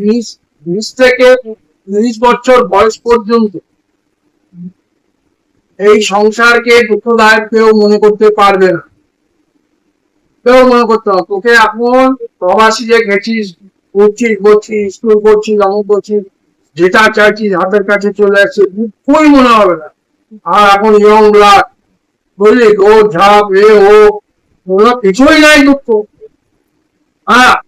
বিশ বিশ থেকে বছর বয়স পর্যন্ত এই সংসারকে দুঃখদায়ক কেউ মনে করতে পারবে না। কেউ মনে করতে তোকে এখন প্রবাসী যে গেছিস করছিস স্কুল করছিস অমুক করছিস, যেটা চাইছিস, হাতের কাছে চলে আসছে দুঃখই মনে হবে না। আর এখন ইয়ং ব্লাড বুঝলি? দৌড় ঝাঁপ, এ ও, কোনো কিছুই নাই দুঃখ। হ্যাঁ?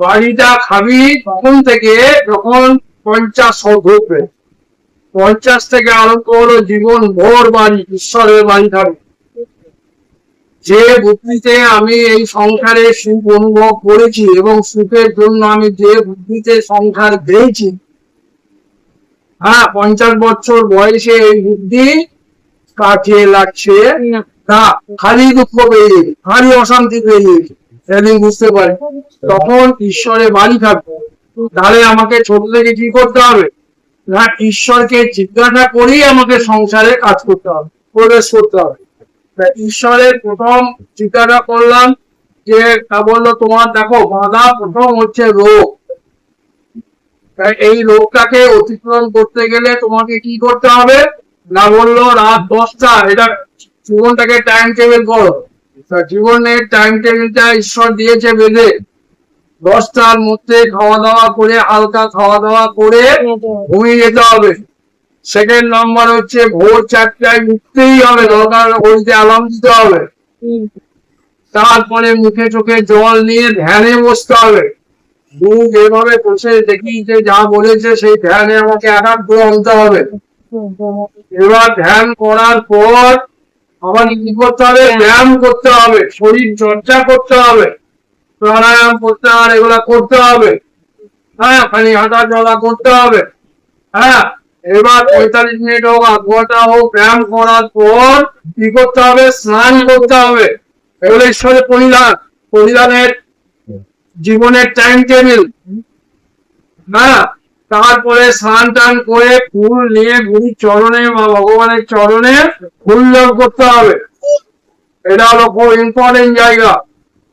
বাড়িটা খাবি তখন থেকে? যখন পঞ্চাশ ঢুকবে পঞ্চাশ থেকে আরম্ভ হলো জীবন ভোর বাড়ি ঈশ্বরের বাড়ি থাকবে যে বুদ্ধিতে আমি এই সংসারে সুখ অনুভব করেছি এবং সুখের জন্য আমি যে বুদ্ধিতে সংসার পেয়েছি হ্যাঁ পঞ্চাশ বছর বয়সে এই বুদ্ধি কাজে লাগছে। না। খালি দুঃখ পেয়ে খালি অশান্তি পেয়ে সেদিন বুঝতে পারে। তখন ঈশ্বরে বাড়ি থাকবে। তাহলে আমাকে ছোট থেকে কি করতে হবে? না, ঈশ্বরকে জিজ্ঞাসা করেই আমাকে সংসারে কাজ করতে হবে, প্রবেশ করতে হবে। ঈশ্বরের প্রথম জিজ্ঞাসা করলাম যে, তা বলল, তোমার দেখো, বাধা প্রথম হচ্ছে রোগ। এই রোগটাকে অতিক্রম করতে গেলে তোমাকে কি করতে হবে? না বলল, রাত দশটা, এটা জীবনটাকে টাইম টেবিল করো। জীবনের টাইম টেবিলটা ঈশ্বর দিয়েছে বেঁধে। দশটার মধ্যে খাওয়া দাওয়া করে, হালকা খাওয়া দাওয়া করে ঘুমিয়ে যেতে হবে। সেকেন্ড নম্বর হচ্ছে ভোর চারটায় উঠতেই হবে, দরকার ঘড়িতে অ্যালার্ম দিতে হবে। তারপরে মুখে চোখে জল নিয়ে ধ্যানে বসতে হবে। মুখ এভাবে বসে দেখি যে যা বলেছে সেই ধ্যানে আমাকে একাগ্র আনতে হবে। এবার ধ্যান করার পর আমার কি করতে হবে? ব্যায়াম করতে হবে শরীর চর্চা করতে হবে প্রাণায়াম করতে হবে এগুলা করতে হবে। হ্যাঁ খালি হাঁটা চলা করতে হবে। হ্যাঁ এবার পঁয়তাল্লিশ মিনিট হোক আধ ঘণ্টা হোক ব্যায়াম করার পর কি করতে হবে? স্নান করতে হবে। এগুলো ঈশ্বরের পরিধান পরিধানের জীবনের টাইম টেবিল হ্যাঁ তারপরে স্নান টান করে ফুল নিয়ে গুরুর চরণে বা ভগবানের চরণে ফুল জল করতে হবে। এটা হলো খুব ইম্পর্টেন্ট জায়গা।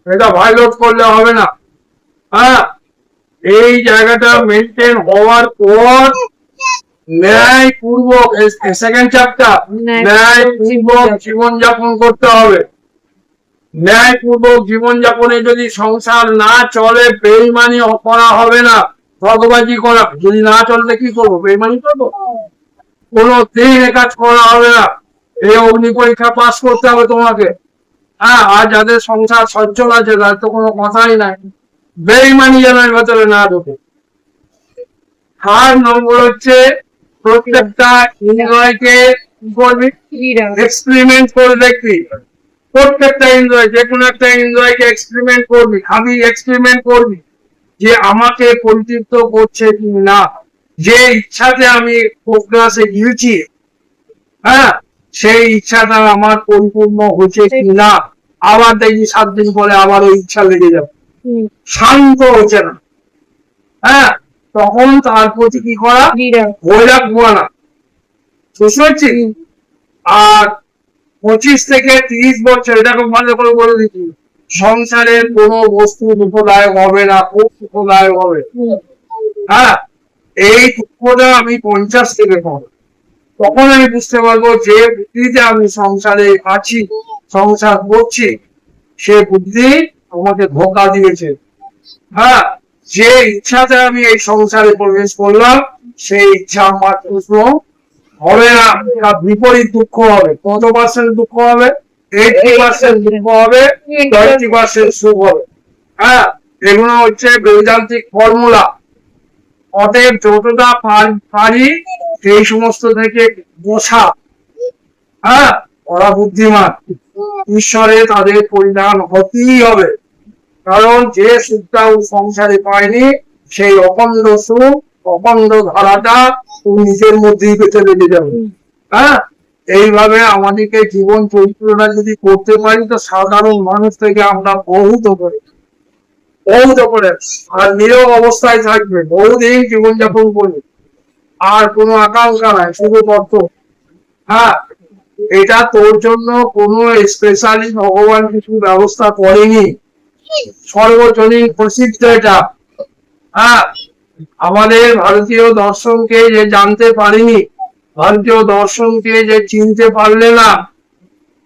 এটা ভাইলোট করলে হবে না। হ্যাঁ? এই জায়গাটা মেনটেন হওয়ার পর ন্যায় পূর্বক সেকেন্ড চ্যাপ্টার ন্যায় পূর্বক জীবনযাপন করতে হবে। ন্যায় পূর্বক জীবনযাপনে যদি সংসার না চলে বেইমানি করা হবে না। ভগবানজি করা, যদি না চললে কি করব? বেইমানি করব? কোনো দিন এ কাজ করা হবে না। এই অগ্নি পরীক্ষা পাস করতে হবে তোমাকে। হ্যাঁ আর যাদের সংসার সচ্ছল আছে তার তো কোনো কথাই নাই। বেইমানি যেন এর ভেতরে না ঢোকে। থার্ড নম্বর হচ্ছে, প্রত্যেকটা ইন্দ্রয়কে কি করবি? এক্সপেরিমেন্ট করে দেখবি। প্রত্যেকটা ইন্দ্রয় যে কোনো একটা ইন্দ্রয়কে এক্সপেরিমেন্ট করবি। খাবি এক্সপেরিমেন্ট করবি। যে আমাকে পরিতৃপ্ত করছে কি না যে ইচ্ছাতে আমি প্রোগ্রাসে গিয়েছি হ্যাঁ সেই ইচ্ছাটা আমার পরিপূর্ণ হচ্ছে কি না আবার দেখি সাত দিন পরে আবার ওই ইচ্ছা লেগে যাবে। শান্ত হচ্ছে না। হ্যাঁ তখন তার প্রতি কি করা? বৈরাগ বোয়ানা বুঝতে আর পঁচিশ থেকে তিরিশ বছর খুব ভালো করে বলে দিচ্ছি। সংসারের কোনো বস্তু দুঃখদায়ক হবে না, খুব সুখদায়ক হবে। হ্যাঁ এই দুঃখটা আমি পঞ্চাশ থেকে পাবো তখন আমি বুঝতে পারব যে বুদ্ধিতে আমি সংসারে আছি, সংসার করছি, সে বুদ্ধি আমাকে ধোকা দিয়েছে। হ্যাঁ যে ইচ্ছাতে আমি এই সংসারে প্রবেশ করলাম, সেই ইচ্ছা আমার প্রশ্ন, হবে না বিপরীত দুঃখ হবে, কত পার্সেন্ট দুঃখ হবে? এইটি পার্সেন্ট দুঃখ হবে টোয়েন্টি পার্সেন্ট সুখ হবে। হ্যাঁ এগুলো হচ্ছে বেদান্তিক ফর্মুলা অতএব যতটা পার- এই সমস্ত থেকে বসা হ্যাঁ ওরা বুদ্ধিমান। ঈশ্বরে তাদের পরিধান হতেই হবে। কারণ যে সুখটা ও সংসারে পায়নি সেই অখণ্ড সুখ অখণ্ড ধারাটা ও নিজের মধ্যেই পেতে লেগে যাবে। হ্যাঁ এইভাবে আমাদেরকে জীবন পরিচালনা যদি করতে পারি, তো সাধারণ মানুষ থেকে আমরা বহুত করে বহুত করে আর নিরব অবস্থায় থাকবে, বহুদিন জীবনযাপন করবে আর কোনো আকাঙ্ক্ষা নাই, শুধু তত্ত্ব। হ্যাঁ এটা তোর জন্য কোনো স্পেশালি ভগবান কিছু ব্যবস্থা করেনি। সর্বজনীন প্রসিদ্ধ এটা। হ্যাঁ আমাদের ভারতীয় দর্শনকে যে জানতে পারিনি ভারতীয় দর্শনকে যে চিনতে পারলে না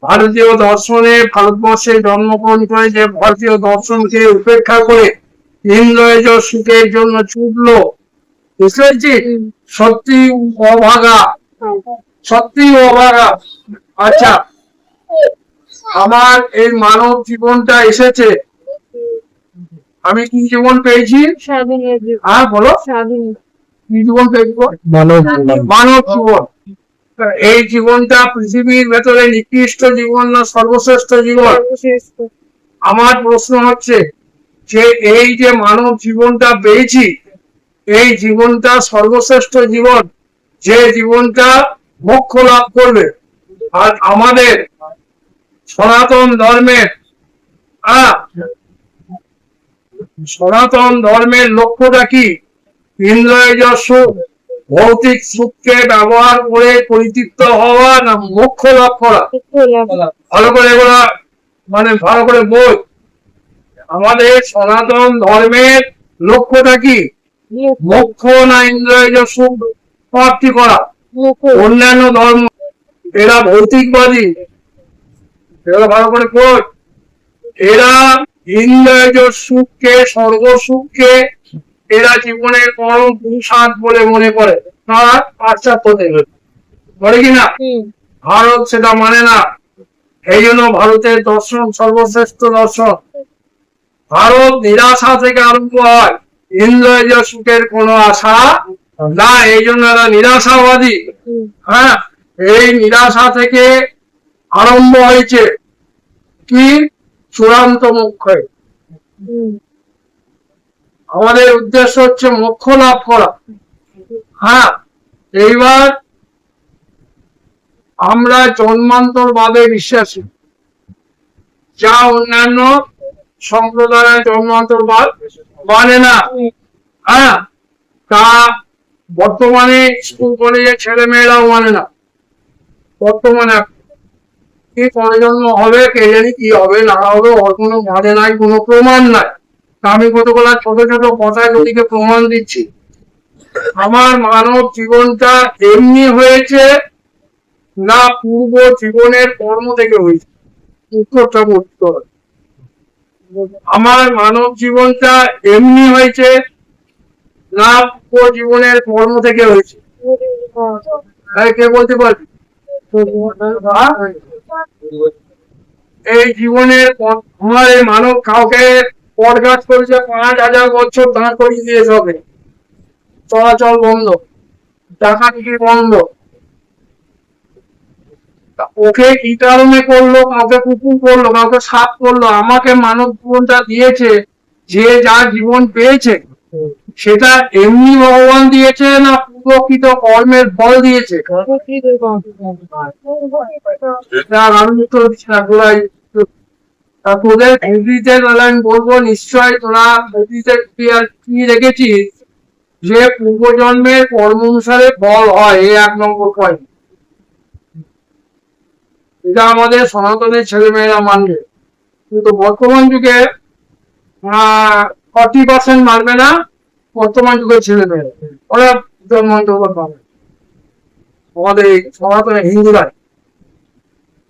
ভারতীয় দর্শনে ভারতবর্ষে জন্মগ্রহণ করে যে ভারতীয় দর্শনকে উপেক্ষা করে ইন্দ্রজ সুখের জন্য ছুটলো বুঝতে পেরেছি সত্যি অভাগা সত্যি অভাগা। আচ্ছা আমার এই মানব জীবনটা এসেছে। আমি কি জীবন পেয়েছি? হ্যাঁ বলো। স্বাধীন। কি জীবন পেয়েছি মানব মানব জীবন। এই জীবনটা পৃথিবীর ভেতরে নিকৃষ্ট জীবন না সর্বশ্রেষ্ঠ জীবন? আমার প্রশ্ন হচ্ছে যে এই যে মানব জীবনটা পেয়েছি এই জীবনটা সর্বশ্রেষ্ঠ জীবন যে জীবনটা মোক্ষ লাভ করবে আর আমাদের সনাতন ধর্মের আহ, সনাতন ধর্মের লক্ষ্যটা কি? ভৌতিক ব্যবহার করে হওয়া না লাভ করা। ভালো করে এগুলো মানে ভালো করে আমাদের সনাতন ধর্মের লক্ষ্যটা কি? না প্রাপ্তি করা। অন্যান্য ধর্ম, এরা ভৌতিকবাদী। এরা ভালো করে বই এরা ইন্দ্রিয় সুখকে স্বর্গ এরা জীবনের পরম পুরুষার্থ বলে মনে করে। তারা পাশ্চাত্যদের বলে কিনা ভারত সেটা মানে না। এই জন্য ভারতের দর্শন সর্বশ্রেষ্ঠ দর্শন। ভারত নিরাশা থেকে আরম্ভ হয়। ইন্দ্রিয় সুখের কোনো আশা না এই জন্য এরা নিরাশাবাদী। হ্যাঁ? এই নিরাশা থেকে আরম্ভ হয়েছে। কি? চূড়ান্ত মুখ্য আমাদের উদ্দেশ্য হচ্ছে মোক্ষ লাভ করা। হ্যাঁ এইবার আমরা জন্মান্তর ভাবে বিশ্বাসী। যা অন্যান্য সম্প্রদায়ের জন্মান্তর বাদ মানে না। হ্যাঁ তা বর্তমানে স্কুল কলেজের ছেলে মেয়েরাও মানে না। বর্তমানে কি পরে জন্ম হবে, কে জানি কি হবে, না হবে, ওর কোনো মানে নাই, কোনো প্রমাণ নাই। আমি কতগুলা ছোট ছোট কথা নদীকে প্রমাণ দিচ্ছি। আমার মানব জীবনটা এমনি হয়েছে না পূর্ব জীবনের কর্ম থেকে হয়েছে। উত্তরটা হবে আমার মানব জীবনটা এমনি হয়েছে না পূর্ব জীবনের কর্ম থেকে হয়েছে। হ্যাঁ, কে বলতে পারবি? এই জীবনের আমার মানব কাউকে পডকাস্ট করেছে পাঁচ হাজার বছর দাঁড় করিয়ে দিয়েছে হবে চলাচল বন্ধ ডাকাতি বন্ধ। ওকে কি কারণে করল কাউকে কুকুর করল কাউকে সাপ করল আমাকে মানব জীবনটা দিয়েছে যে যা জীবন পেয়েছে সেটা এমনি ভগবান দিয়েছে না প্রকৃত কর্মের ফল দিয়েছে? আমি তা তোদের হিন্দিতে আমি বলব নিশ্চয় তোরা হিন্দিতে কি রেখেছিস যে পূর্বজন্মের কর্ম অনুসারে ফল হয় এই এক নম্বর পয়েন্ট এটা আমাদের সনাতনের ছেলেমেয়েরা মানবে। কিন্তু বর্তমান যুগে ফর্টি পার্সেন্ট মানবে না, বর্তমান যুগের ছেলেমেয়েরা। ওরা জন্মান্তর পাবে। আমাদের সনাতনের হিন্দুরাই।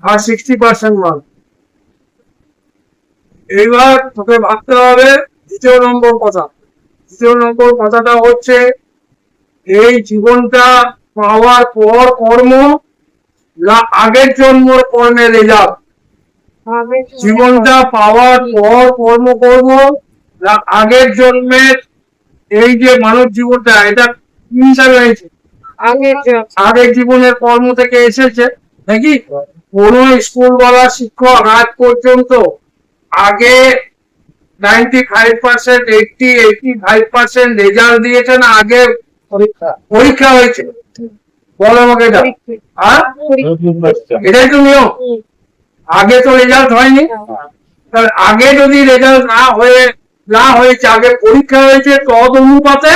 আর সিক্সটি পার্সেন্ট মানবে। এইবার তোকে ভাবতে হবে দ্বিতীয় নম্বর কথা। দ্বিতীয় নম্বর কথাটা হচ্ছে এই জীবনটা পাওয়ার পর কর্ম না আগের জন্মর কর্মের রেজাল্ট জীবনটা পাওয়ার পর কর্ম করব না আগের জন্মের এই যে মানব জীবনটা এটা হিসাবে হয়েছে? আগের আগের জীবনের কর্ম থেকে এসেছে নাকি? কোন স্কুল বলা শিক্ষক আজ পর্যন্ত আগে ninety five percent eighty eighty five percent result দিয়েছে না আগে পরীক্ষা। পরীক্ষা হয়েছে? বলো আমাকে এটা। এটাই তো নিয়ম। আগে তো রেজাল্ট হয়নি। তাহলে আগে যদি রেজাল্ট না হয়ে না হয়েছে আগে পরীক্ষা হয়েছে তদ অনুপাতে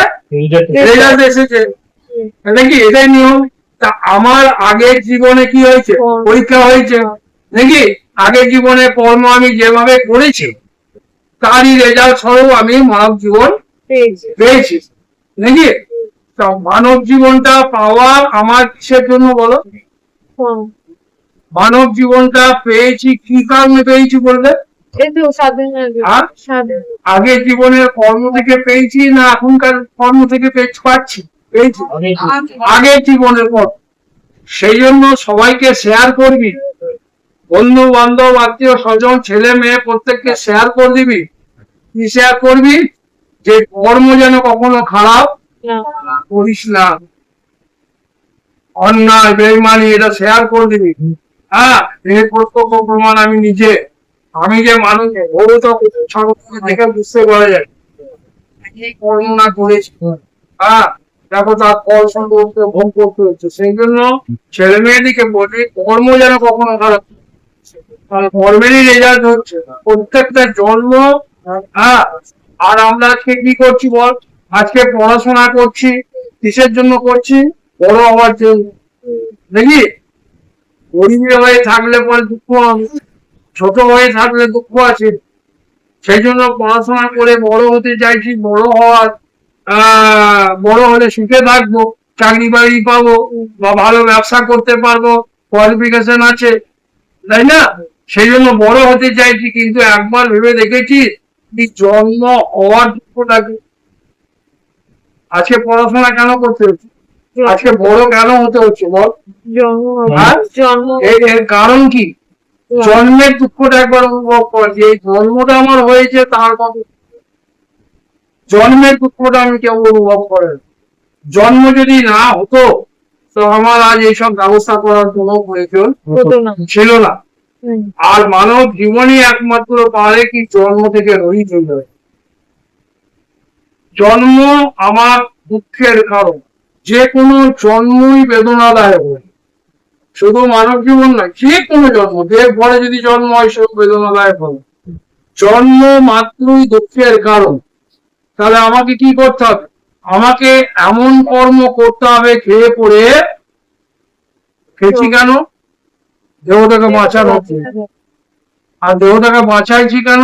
রেজাল্ট এসেছে। নাকি এটাই নিয়ম? তা আমার আগের জীবনে কি হয়েছে? পরীক্ষা হয়েছে। নাকি? আগের জীবনে কর্ম আমি যেভাবে করেছি তারই রেজাল্ট স্বরূপ আমি মানব জীবন পেয়েছি। নাকি? তা মানব জীবনটা পাওয়ার আমার কিসের জন্য বলো। মানব জীবনটা পেয়েছি কি কারণে পেয়েছি বললে? আগের জীবনের কর্ম থেকে পেয়েছি না এখনকার কর্ম থেকে পাচ্ছি পেয়েছি। আগের জীবনের পর সেই জন্য সবাইকে শেয়ার করবি। বন্ধু বান্ধব আত্মীয় স্বজন ছেলে মেয়ে প্রত্যেককে শেয়ার করে দিবি। কি শেয়ার করবি? যে কর্ম যেন কখনো খারাপ করিস না। অন্যায় বেইমানি এটা শেয়ার করে দিবি। হ্যাঁ এর প্রত্যক্ষ প্রমাণ আমি নিজে। আমি যে মানুষ ওরও তো দেখে বুঝতে পারা যায়। কি কর্ম না করেছি। হ্যাঁ দেখো তার ফল সম্পর্কে ভোগ করতে হচ্ছে। সেই জন্য ছেলে মেয়েদিকে বলি কর্ম যেন কখনো খারাপ রেজাল্ট হচ্ছে প্রত্যেকটা জন্ম হ্যাঁ আর আমরা আজকে কি করছি বল? আজকে পড়াশোনা করছি, কিসের জন্য করছি? বড় হওয়ার জন্য। দেখি? গরিবের হয়ে থাকলে পরে দুঃখ ছোট হয়ে থাকলে দুঃখ আছে। সেই জন্য পড়াশোনা করে বড় হতে চাইছি, বড় হওয়ার বড় হলে সুখে থাকব, চাকরি বাকরি পাবো, বা ভালো ব্যবসা করতে পারব কোয়ালিফিকেশন আছে। তাই না? সেই জন্য বড় হতে চাইছি কিন্তু একবার ভেবে দেখেছি জন্ম হওয়ার দুঃখটাকে। আজকে পড়াশোনা কেন করতে হচ্ছে? আজকে বড় কেন হতে হচ্ছে বল? হ্যাঁ? এর কারণ কি? জন্মের দুঃখটা একবার অনুভব কর যে এই জন্মটা আমার হয়েছে তার কত জন্মের দুঃখটা আমি কেউ অনুভব করে জন্ম যদি না হতো তো আমার আজ এইসব ব্যবস্থা করার কোনো প্রয়োজন ছিল না। আর মানব জীবনই একমাত্র পারে কি জন্ম থেকে রহিত হয়ে। জন্ম আমার দুঃখের কারণ। যে কোনো জন্মই বেদনাদায়ক হয়। শুধু মানব জীবন নয় যে কোনো জন্ম দেব ঘরে যদি জন্ম হয় সেও বেদনাদায়ক হবে। জন্ম মাত্রই দুঃখের কারণ। তাহলে আমাকে কি করতে হবে? আমাকে এমন কর্ম করতে হবে, খেয়ে পড়ে। খেয়েছি কেন? দেহটাকে বাঁচানো। আর দেহটাকে বাঁচাইছি কেন?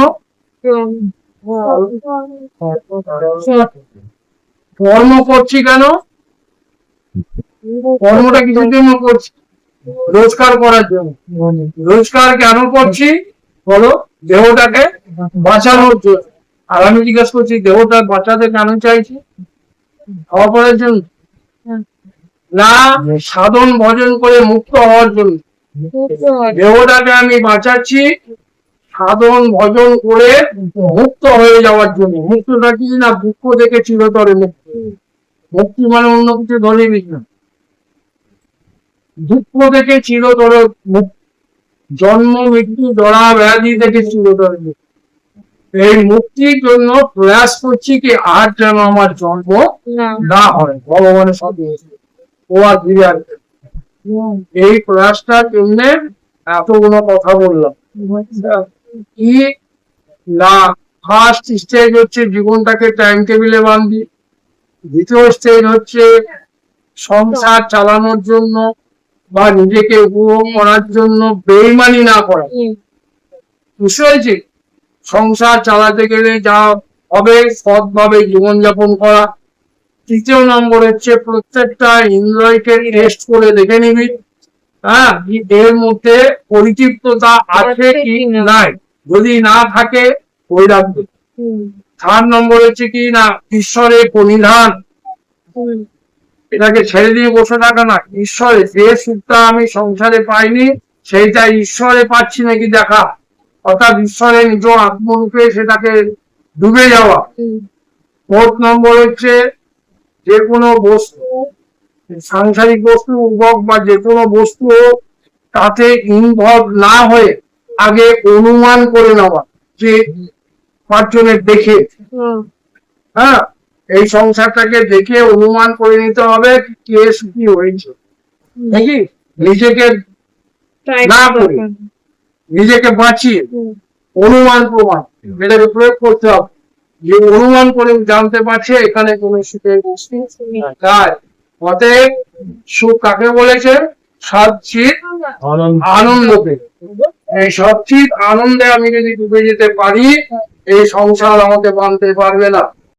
কর্ম করছি কেন? কর্মটা কিসের জন্য করছি। রোজগার করার জন্য। রোজগার কেন করছি? বলো, দেহটাকে বাঁচানোর জন্য। আর আমি জিজ্ঞেস করছি, দেহটা বাঁচাতে কেন চাইছি? খাওয়া জন্য না, সাধন ভজন করে মুক্ত হওয়ার জন্য। দেহটাকে আমি বাঁচাচ্ছি, সাধন ভজন করে মুক্ত হয়ে যাওয়ার জন্য। মুক্তটা কি না, দুঃখ থেকে চিরতরে মুক্তি মুক্তি মানে অন্য কিছু ধরে না দুঃখ থেকে চিরতরে মুক্তি। জন্ম, মৃত্যু জড়া ব্যাধি থেকে চিরতরে মুক্তি। এই মুক্তির জন্য প্রয়াস করছি কি আর যেন আমার জন্ম না। হয়। ভগবানের সাথে ও আর ফিরে আসবে এই প্রয়াসটার জন্য এতগুলো কথা বললাম। কি না ফার্স্ট স্টেজ হচ্ছে জীবনটাকে টাইম টেবিলে বান্ধি দ্বিতীয় স্টেজ হচ্ছে সংসার চালানোর জন্য বা নিজেকে উপভোগ করার জন্য বেইমানি না করা। বুঝতে পেরেছি? সংসার চালাতে গেলে যা হবে সৎভাবে জীবনযাপন করা। তৃতীয় নম্বর হচ্ছে প্রত্যেকটা ইন্দ্রয়কে টেস্ট করে দেখে নিবি। হ্যাঁ এর মধ্যে পরিতৃপ্ততা আছে কি নাই? যদি না থাকে ওই রাখবে। থার্ড নম্বর হচ্ছে কি না ঈশ্বরের পরিধান এটাকে ছেড়ে দিয়ে বসে থাকা না। ঈশ্বরে যে সুখটা আমি সংসারে পাইনি সেইটা ঈশ্বরে পাচ্ছি নাকি দেখা? অর্থাৎ ঈশ্বরের নিজ আত্মরূপে সেটাকে ডুবে যাওয়া। ফোর্থ নম্বর হচ্ছে যে কোনো বস্তু সাংসারিক বস্তু হোক বা যে কোনো বস্তু তাতে ইনভলভ না হয়ে আগে অনুমান করে নেওয়া যে পাঁচজনের দেখে। হ্যাঁ এই সংসারটাকে দেখে অনুমান করে নিতে হবে কে সুখী হয়েছে। নাকি? নিজেকে না করি। নিজেকে বাঁচিয়ে অনুমান প্রমাণ। এটাকে প্রয়োগ করতে হবে। যে অনুমান করে জানতে পারছে এখানে কোনো সুখের বস্তু তাই অতএব সুখ কাকে বলেছে? সচ্ছিত আনন্দকে। এই সচ্ছিত আনন্দে আমি যদি ডুবে যেতে পারি এই সংসার আমাকে বাঁধতে পারবে না।